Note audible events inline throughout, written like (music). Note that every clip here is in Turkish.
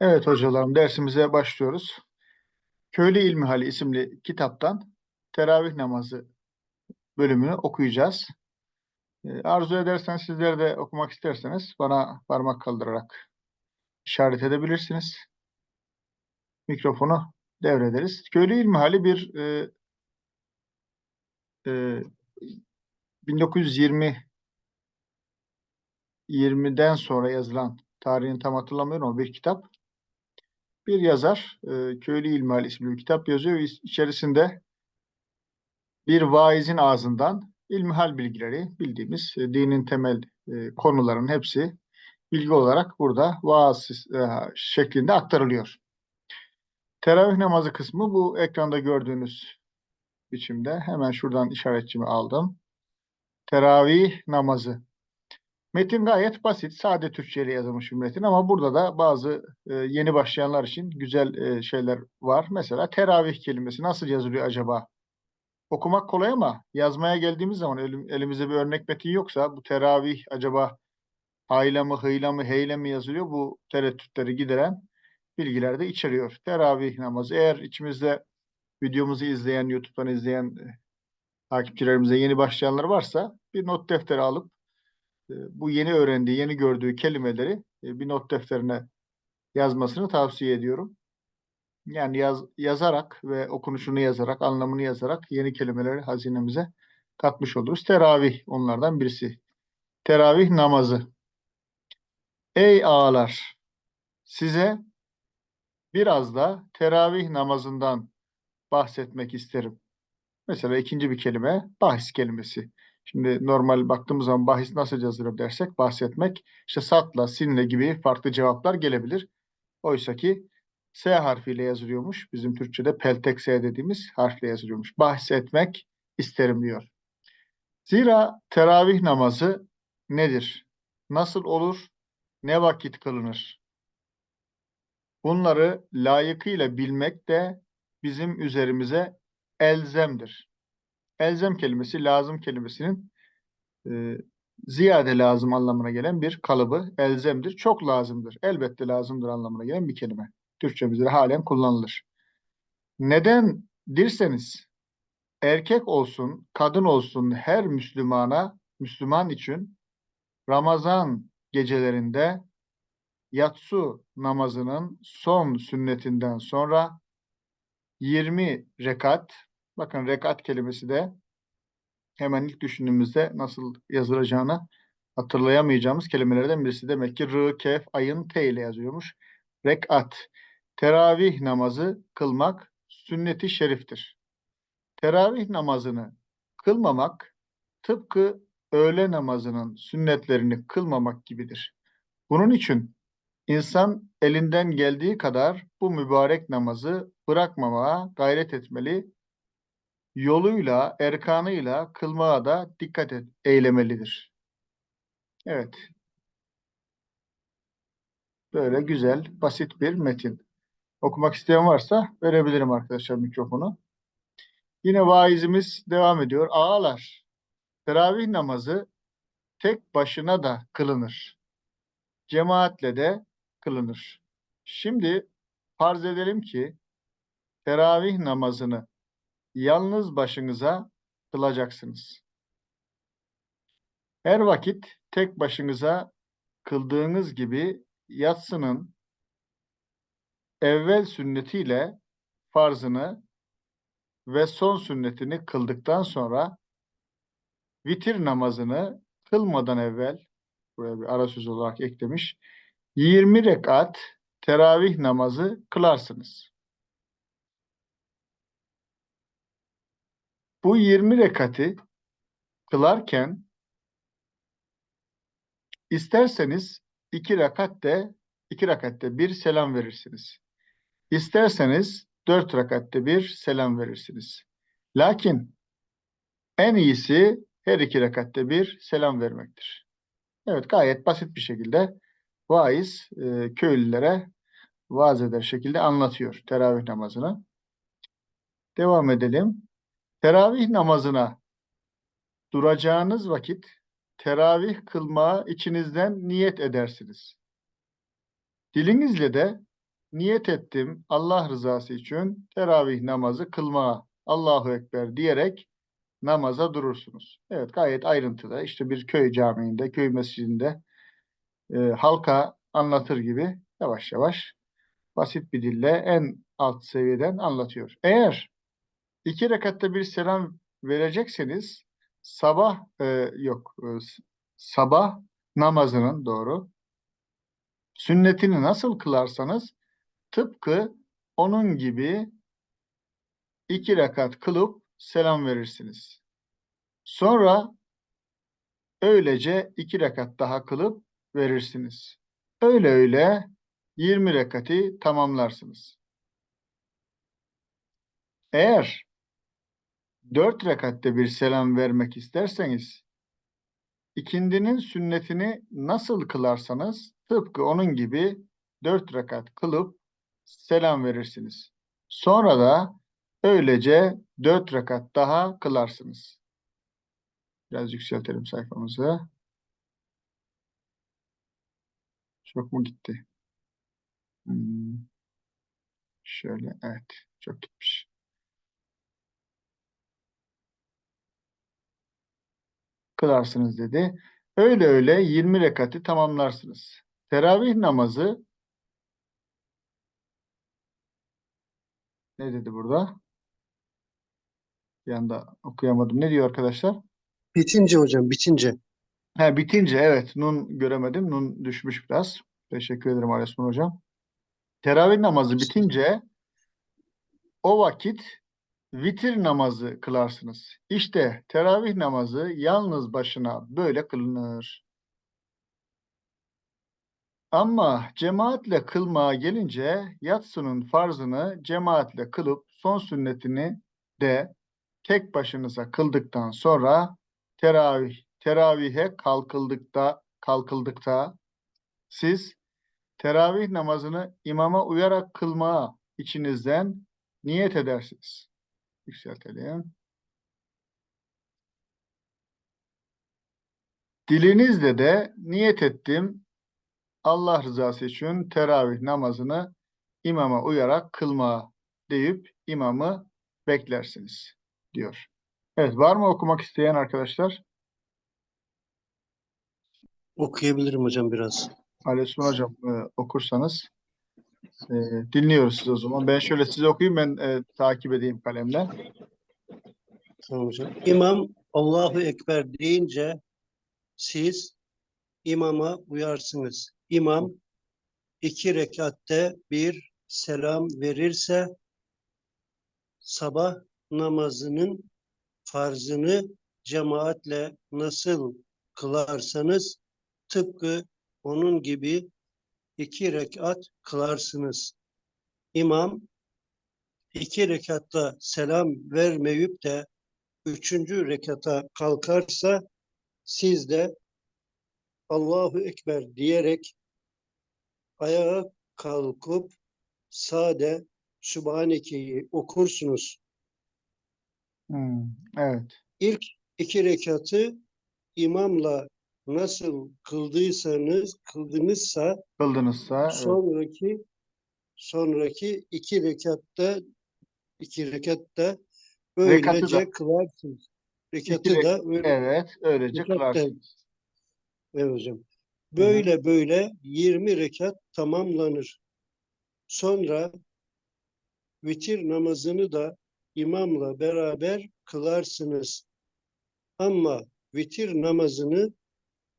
Evet hocalarım dersimize başlıyoruz. Köylü İlmihali isimli kitaptan teravih namazı bölümünü okuyacağız. Ee, arzu ederseniz sizler de okumak isterseniz bana parmak kaldırarak işaret edebilirsiniz. Mikrofonu devrederiz. Köylü İlmihali bir e, e, 1920 20'den sonra yazılan tarihini tam hatırlamıyorum ama bir kitap. Bir yazar e, Köylü İlmihal isimli bir kitap yazıyor. İ- İçerisinde bir vaizin ağzından ilmihal bilgileri bildiğimiz e, dinin temel e, konuların hepsi bilgi olarak burada vaaz e, şeklinde aktarılıyor. Teravih namazı kısmı bu ekranda gördüğünüz biçimde. Hemen şuradan işaretçimi aldım. Teravih namazı. Metin gayet basit, sade Türkçe ile yazılmış bir metin ama burada da bazı e, yeni başlayanlar için güzel e, şeyler var. Mesela teravih kelimesi nasıl yazılıyor acaba? Okumak kolay ama yazmaya geldiğimiz zaman elim- elimizde bir örnek metin yoksa bu teravih acaba hayla mı, hıyla mı, heyle mi yazılıyor? Bu tereddütleri gideren bilgiler de içeriyor. Teravih namazı. Eğer içimizde videomuzu izleyen, YouTube'dan izleyen e, takipçilerimize yeni başlayanlar varsa bir not defteri alıp bu yeni öğrendiği, yeni gördüğü kelimeleri e, bir not defterine yazmasını tavsiye ediyorum. Yani yaz, yazarak ve okunuşunu yazarak, anlamını yazarak yeni kelimeleri hazinemize katmış oluruz. Teravih onlardan birisi. Teravih namazı. Ey ağalar! Size biraz da teravih namazından bahsetmek isterim. Mesela ikinci bir kelime bahis kelimesi. Şimdi normal baktığımız zaman bahis nasıl yazılır dersek bahsetmek işte satla, sinle gibi farklı cevaplar gelebilir. Oysa ki S harfiyle yazılıyormuş. Bizim Türkçe'de peltek S dediğimiz harfle yazılıyormuş. Bahsetmek isterim diyor. Zira teravih namazı nedir? Nasıl olur? Ne vakit kılınır? Bunları layıkıyla bilmek de bizim üzerimize elzemdir. Elzem kelimesi lazım kelimesinin e, ziyade lazım anlamına gelen bir kalıbı elzemdir. Çok lazımdır. Elbette lazımdır anlamına gelen bir kelime. Türkçemizde halen kullanılır. Neden dirseniz erkek olsun, kadın olsun her Müslümana, Müslüman için Ramazan gecelerinde yatsı namazının son sünnetinden sonra 20 rekat, bakın rekat kelimesi de hemen ilk düşündüğümüzde nasıl yazılacağını hatırlayamayacağımız kelimelerden birisi. Demek ki rı, kef, ayın, t ile yazıyormuş. Rekat. Teravih namazı kılmak sünnet-i şeriftir. Teravih namazını kılmamak tıpkı öğle namazının sünnetlerini kılmamak gibidir. Bunun için insan elinden geldiği kadar bu mübarek namazı bırakmamaya gayret etmeli, yoluyla, erkanıyla kılmaya da dikkat et, eylemelidir. Evet. Böyle güzel, basit bir metin. Okumak isteyen varsa verebilirim arkadaşlar mikrofonu. Yine vaizimiz devam ediyor. Ağalar, teravih namazı tek başına da kılınır. Cemaatle de kılınır. Şimdi farz edelim ki teravih namazını yalnız başınıza kılacaksınız. Her vakit tek başınıza kıldığınız gibi yatsının evvel sünnetiyle farzını ve son sünnetini kıldıktan sonra vitir namazını kılmadan evvel buraya bir ara söz olarak eklemiş 20 rekat teravih namazı kılarsınız. Bu 20 rekati kılarken isterseniz iki rakatte iki rakatte bir selam verirsiniz. İsterseniz dört rakatte bir selam verirsiniz. Lakin en iyisi her iki rakatte bir selam vermektir. Evet gayet basit bir şekilde vaiz e, köylülere vaaz eder şekilde anlatıyor teravih namazını. Devam edelim. Teravih namazına duracağınız vakit teravih kılmaya içinizden niyet edersiniz. Dilinizle de niyet ettim Allah rızası için teravih namazı kılmaya Allahu Ekber diyerek namaza durursunuz. Evet gayet ayrıntılı. İşte bir köy camiinde, köy mescidinde e, halka anlatır gibi yavaş yavaş basit bir dille en alt seviyeden anlatıyor. Eğer iki rekatta bir selam verecekseniz sabah e, yok e, sabah namazının doğru sünnetini nasıl kılarsanız tıpkı onun gibi iki rekat kılıp selam verirsiniz. Sonra öylece iki rekat daha kılıp verirsiniz. Öyle öyle 20 rekati tamamlarsınız. Eğer dört rekatte bir selam vermek isterseniz ikindinin sünnetini nasıl kılarsanız tıpkı onun gibi dört rekat kılıp selam verirsiniz. Sonra da öylece dört rekat daha kılarsınız. Biraz yükseltelim sayfamızı. Çok mu gitti? Hmm. Şöyle evet çok gitmiş. Kılarsınız dedi. Öyle öyle 20 rekati tamamlarsınız. Teravih namazı ne dedi burada? Bir anda okuyamadım. Ne diyor arkadaşlar? Bitince hocam bitince. Ha, bitince evet. Nun göremedim. Nun düşmüş biraz. Teşekkür ederim Alesman hocam. Teravih namazı bitince o vakit vitir namazı kılarsınız. İşte teravih namazı yalnız başına böyle kılınır. Ama cemaatle kılmaya gelince yatsının farzını cemaatle kılıp son sünnetini de tek başınıza kıldıktan sonra teravih teravihe kalkıldıkta kalkıldıkta siz teravih namazını imama uyarak kılmaya içinizden niyet edersiniz. Yükseltelim. Dilinizle de niyet ettim Allah rızası için teravih namazını imama uyarak kılmaya deyip imamı beklersiniz diyor. Evet var mı okumak isteyen arkadaşlar? Okuyabilirim hocam biraz. Aleyhisselam hocam e, okursanız e, dinliyoruz sizi o zaman. Ben şöyle size okuyayım ben e, takip edeyim kalemle. Tamam hocam. İmam Allahu Ekber deyince siz imama uyarsınız. İmam iki rekatte bir selam verirse sabah namazının farzını cemaatle nasıl kılarsanız tıpkı onun gibi iki rekat kılarsınız. İmam iki rekatta selam vermeyip de üçüncü rekata kalkarsa siz de Allahu Ekber diyerek ayağa kalkıp sade Sübhaneke'yi okursunuz. Hmm, evet. İlk iki rekatı imamla nasıl kıldıysanız, kıldınızsa Kıldınızsa evet. sonraki sonraki iki rekatta iki rekatta Rekatı öylece da- kılarsınız. Rekatı rek- da öyle Evet, öylece Rekat da- kılarsınız. Evet hocam. Böyle böyle 20 rekat tamamlanır. Sonra vitir namazını da imamla beraber kılarsınız. Ama vitir namazını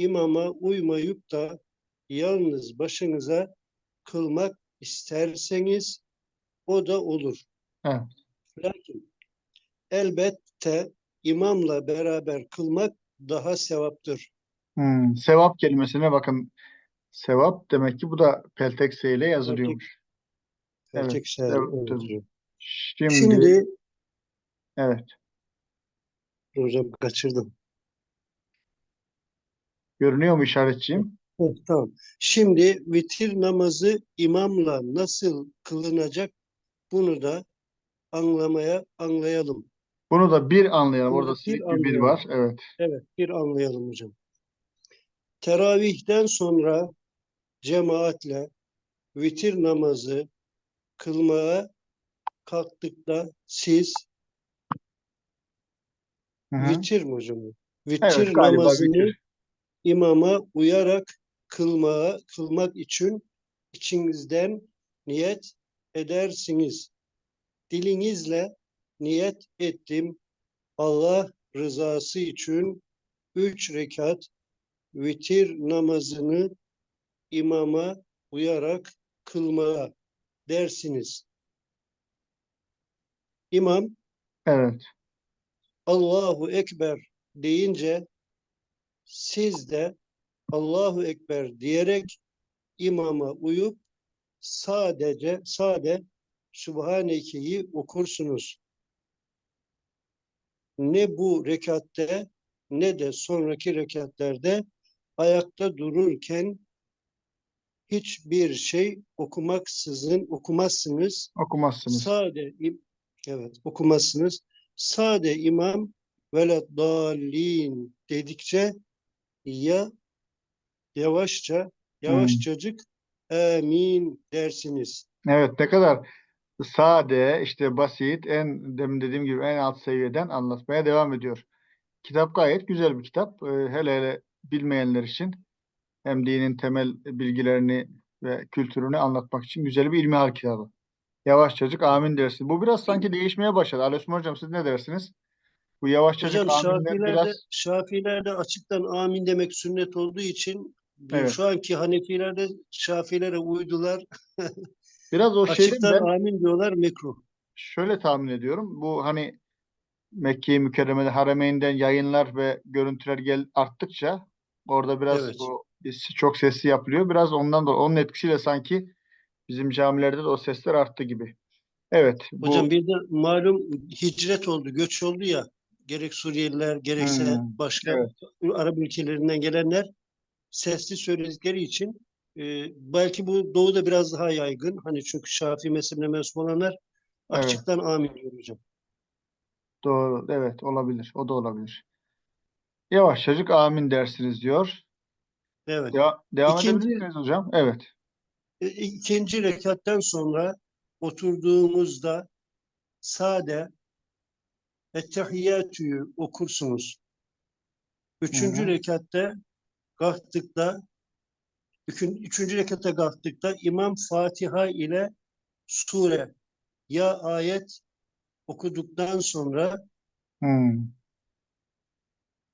imama uymayıp da yalnız başınıza kılmak isterseniz o da olur. Evet. Lakin elbette imamla beraber kılmak daha sevaptır. Hmm, sevap kelimesine bakın. Sevap demek ki bu da peltekse ile yazılıyormuş. Evet, seher, evet, evet. Şimdi, Şimdi evet hocam kaçırdım. Görünüyor mu işaretçiğim? Evet, tamam. Şimdi vitir namazı imamla nasıl kılınacak bunu da anlamaya anlayalım. Bunu da bir anlayalım. Bunu Orada bir bir bir anlayalım. var. Evet. Evet, bir anlayalım hocam. Teravihten sonra cemaatle vitir namazı kılmaya kalktıkta siz Hı hı. vitir mi hocam? Evet, Vitir galiba namazını vitir. İmama uyarak kılmaya, kılmak için içinizden niyet edersiniz. Dilinizle niyet ettim. Allah rızası için üç rekat vitir namazını imama uyarak kılmaya dersiniz. İmam Evet. Allahu Ekber deyince siz de Allahu Ekber diyerek imama uyup sadece sade Sübhaneke'yi okursunuz. Ne bu rekatte ne de sonraki rekatlerde ayakta dururken hiçbir şey okumaksızın okumazsınız. Okumazsınız. Sade evet okumazsınız. Sade imam veleddallin dedikçe ya yavaşça yavaşçacık amin dersiniz. Evet ne kadar sade, işte basit, en demin dediğim gibi en alt seviyeden anlatmaya devam ediyor. Kitap gayet güzel bir kitap. Ee, hele hele bilmeyenler için hem dinin temel bilgilerini ve kültürünü anlatmak için güzel bir ilmihal kitabı. Yavaşçacık amin dersin. Bu biraz sanki değişmeye başladı. Ali Osman Hocam siz ne dersiniz? Bu yavaşçacık Hocam aminler Şafilerde, biraz Şafilerde açıktan amin demek sünnet olduğu için Evet. şu anki Hanefilerde Şafilere uydular. (laughs) biraz o şeyden Açıktan ben amin diyorlar mekruh. şöyle tahmin ediyorum. Bu hani Mekke-i Mükerreme'de Haremeyn'den yayınlar ve görüntüler gel arttıkça orada biraz Evet. bu çok sesli yapılıyor. Biraz ondan da onun etkisiyle sanki bizim camilerde de o sesler arttı gibi. Evet, bu Hocam bir de malum hicret oldu, göç oldu ya. Gerek Suriyeliler gerekse Hmm, başka evet. Arap ülkelerinden gelenler sesli söyledikleri için e, belki bu doğuda biraz daha yaygın. Hani çünkü Şafii mezhebine mensup olanlar Evet. açıktan amin diyor hocam. doğru. Evet, olabilir. O da olabilir. Yavaşçacık amin dersiniz diyor. Evet. Deva- devam İkinci- edebilir miyiz hocam? Evet. E, İkinci rekattan sonra oturduğumuzda sade Ettehiyyatü'yü okursunuz. Üçüncü Hı hı. rekatte kalktıkta üçün- üçüncü rekatta kalktıkta İmam Fatiha ile sure ya ayet okuduktan sonra Hmm.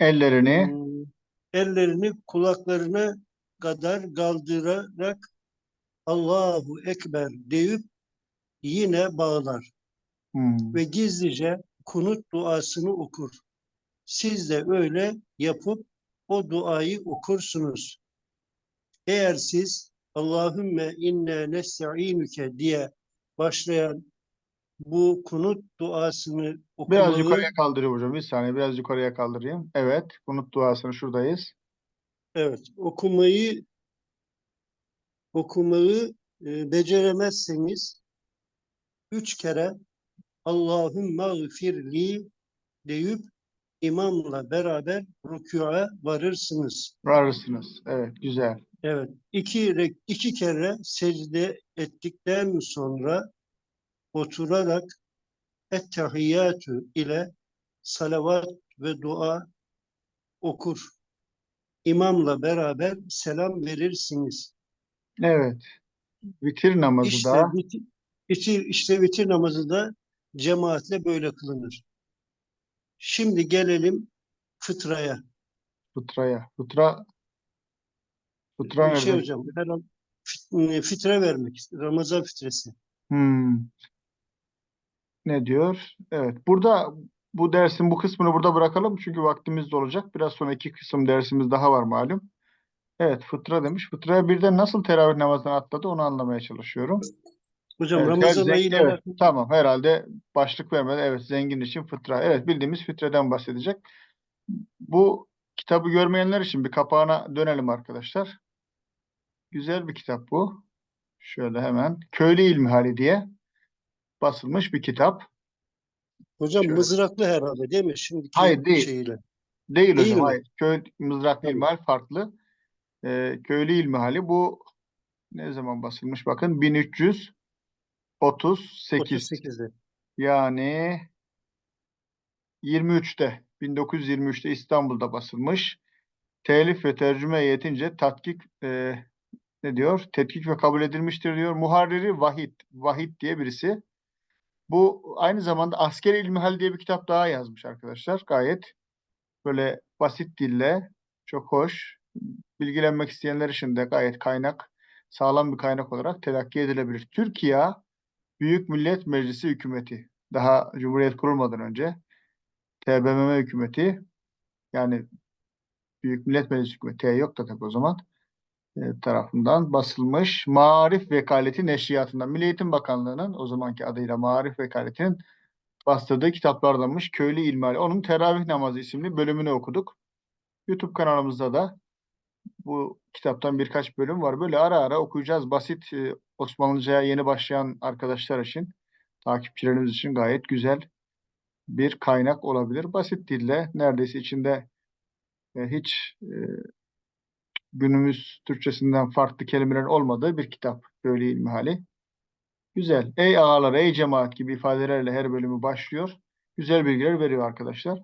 Ellerini hmm, ellerini kulaklarına kadar kaldırarak Allahu Ekber deyip yine bağlar. hmm. ve gizlice kunut duasını okur. Siz de öyle yapıp o duayı okursunuz. Eğer siz Allahümme inne nesta'inuke diye başlayan bu kunut duasını Biraz okumayı yukarıya kaldırıyor hocam. Bir saniye biraz yukarıya kaldırayım. Evet. Kunut duasını şuradayız. evet okumayı okumayı e, beceremezseniz üç kere Allahümme gfirli deyip imamla beraber rükûa varırsınız. Varırsınız. Evet. Güzel. Evet, iki, iki kere secde ettikten sonra oturarak Ettehiyyatü ile salavat ve dua okur. İmamla beraber selam verirsiniz. Evet. Vitir namazı İşte da vitir, işte vitir namazı da cemaatle böyle kılınır. Şimdi gelelim fıtraya. fıtraya. Fıtra fıtra şey nerede? hocam, her an fit- fitre vermek, Ramazan fitresi. Hmm. Ne diyor? Evet. Burada bu dersin bu kısmını burada bırakalım çünkü vaktimiz de olacak. Biraz sonra iki kısım dersimiz daha var malum. Evet, fıtra demiş. Fıtraya birden nasıl teravih namazına atladı onu anlamaya çalışıyorum. Hocam Evet, Ramazan zengin- ayıyla evet, tamam herhalde başlık vermedi. Evet, zengin için fıtra. Evet, bildiğimiz fitreden bahsedecek. Bu kitabı görmeyenler için bir kapağına dönelim arkadaşlar. Güzel bir kitap bu. Şöyle hemen Köylü İlmihali diye basılmış bir kitap. Hocam Şöyle. mızraklı herhalde değil mi? Şimdiki Hayır, değil. şeyle. Değil Değil hocam, mi? hayır. Köy Mızraklı Tabii. İlmihal farklı. Ee, Köylü İlmihali bu ne zaman basılmış? Bakın 1300 38. 38'de. Yani 23'te 1923'te İstanbul'da basılmış. Telif ve tercüme yetince tatkik e, ne diyor? Tetkik ve kabul edilmiştir diyor. Muharriri Vahid. Vahid diye birisi. Bu aynı zamanda Asker İlmihal diye bir kitap daha yazmış arkadaşlar. Gayet böyle basit dille çok hoş. Bilgilenmek isteyenler için de gayet kaynak, sağlam bir kaynak olarak telakki edilebilir. Türkiye Büyük Millet Meclisi hükümeti. Daha Cumhuriyet kurulmadan önce TBMM hükümeti yani Büyük Millet Meclisi hükümeti T yok da tabii o zaman e, tarafından basılmış Maarif Vekaleti Neşriyatı'ndan Milli Eğitim Bakanlığı'nın o zamanki adıyla Maarif Vekaleti'nin bastırdığı kitaplardanmış Köylü İlmihali. Onun Teravih Namazı isimli bölümünü okuduk. YouTube kanalımızda da bu kitaptan birkaç bölüm var. Böyle ara ara okuyacağız. Basit e, Osmanlıca'ya yeni başlayan arkadaşlar için, takipçilerimiz için gayet güzel bir kaynak olabilir. Basit dille neredeyse içinde e, hiç e, günümüz Türkçesinden farklı kelimelerin olmadığı bir kitap. Böyle ilmihali. Güzel. Ey ağalar, ey cemaat gibi ifadelerle her bölümü başlıyor. Güzel bilgiler veriyor arkadaşlar.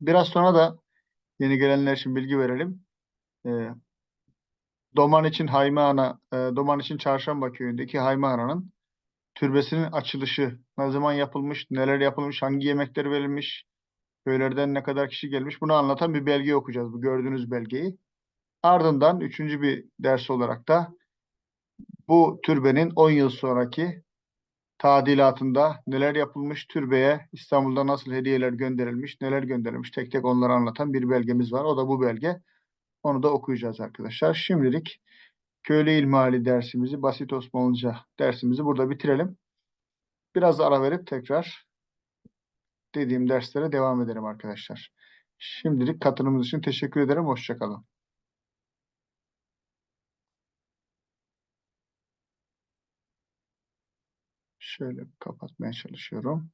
Biraz sonra da yeni gelenler için bilgi verelim. Ee, Doman için Hayme Ana, e, Doman için Çarşamba köyündeki Hayme Ana'nın türbesinin açılışı ne zaman yapılmış, neler yapılmış, hangi yemekler verilmiş, köylerden ne kadar kişi gelmiş bunu anlatan bir belge okuyacağız. Bu gördüğünüz belgeyi. Ardından üçüncü bir ders olarak da bu türbenin 10 yıl sonraki tadilatında neler yapılmış, türbeye İstanbul'da nasıl hediyeler gönderilmiş, neler gönderilmiş tek tek onları anlatan bir belgemiz var. O da bu belge. Onu da okuyacağız arkadaşlar. Şimdilik köylü ilmihali dersimizi, basit Osmanlıca dersimizi burada bitirelim. Biraz ara verip tekrar dediğim derslere devam edelim arkadaşlar. Şimdilik katılımınız için teşekkür ederim. Hoşçakalın. Şöyle kapatmaya çalışıyorum.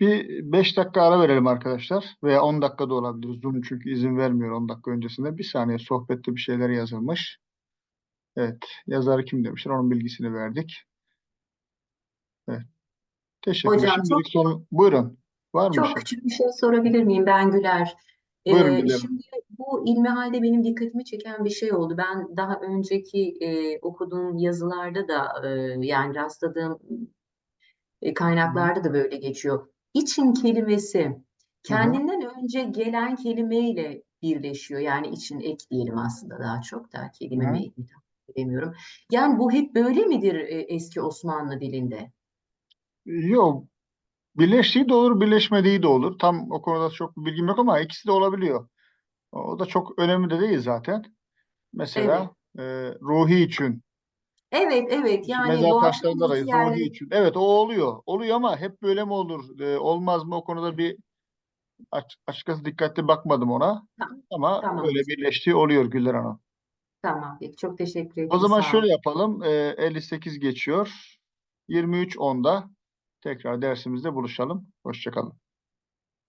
Bir 5 dakika ara verelim arkadaşlar. Veya 10 dakika da olabilir. Zoom çünkü izin vermiyor 10 dakika öncesinde. Bir saniye sohbette bir şeyler yazılmış. Evet. Yazarı kim demişler? Onun bilgisini verdik. Evet. Teşekkürler. Hocam, çok- son... Buyurun. Var mı Çok şey? küçük bir şey sorabilir miyim? Ben Güler. Ee, Buyurun Güler. şimdi bu ilmihalde benim dikkatimi çeken bir şey oldu. Ben daha önceki e, okuduğum yazılarda da e, yani rastladığım e, kaynaklarda da böyle geçiyor. İçin kelimesi kendinden önce gelen kelimeyle birleşiyor. Yani için ek diyelim aslında daha çok da kelime Hı hı. mi ek mi tam bilemiyorum. Yani bu hep böyle midir e, eski Osmanlı dilinde? Yok. Birleştiği de olur, birleşmediği de olur. Tam o konuda çok bir bilgim yok ama ikisi de olabiliyor. O da çok önemli de değil zaten. Mesela e, ruhi için, Evet, evet. Yani mezar Boğaziçi taşlarında da ruhi yerleri- için. Evet o oluyor. Oluyor ama hep böyle mi olur, e, olmaz mı o konuda bir aç, açıkçası dikkatli bakmadım ona. Tamam, Ama tamam. öyle birleştiği oluyor Güller Hanım. Tamam, peki. Çok teşekkür ederim. O zaman Sağ şöyle olun. yapalım. E, 58 geçiyor. 23.10'da tekrar dersimizde buluşalım. Hoşçakalın.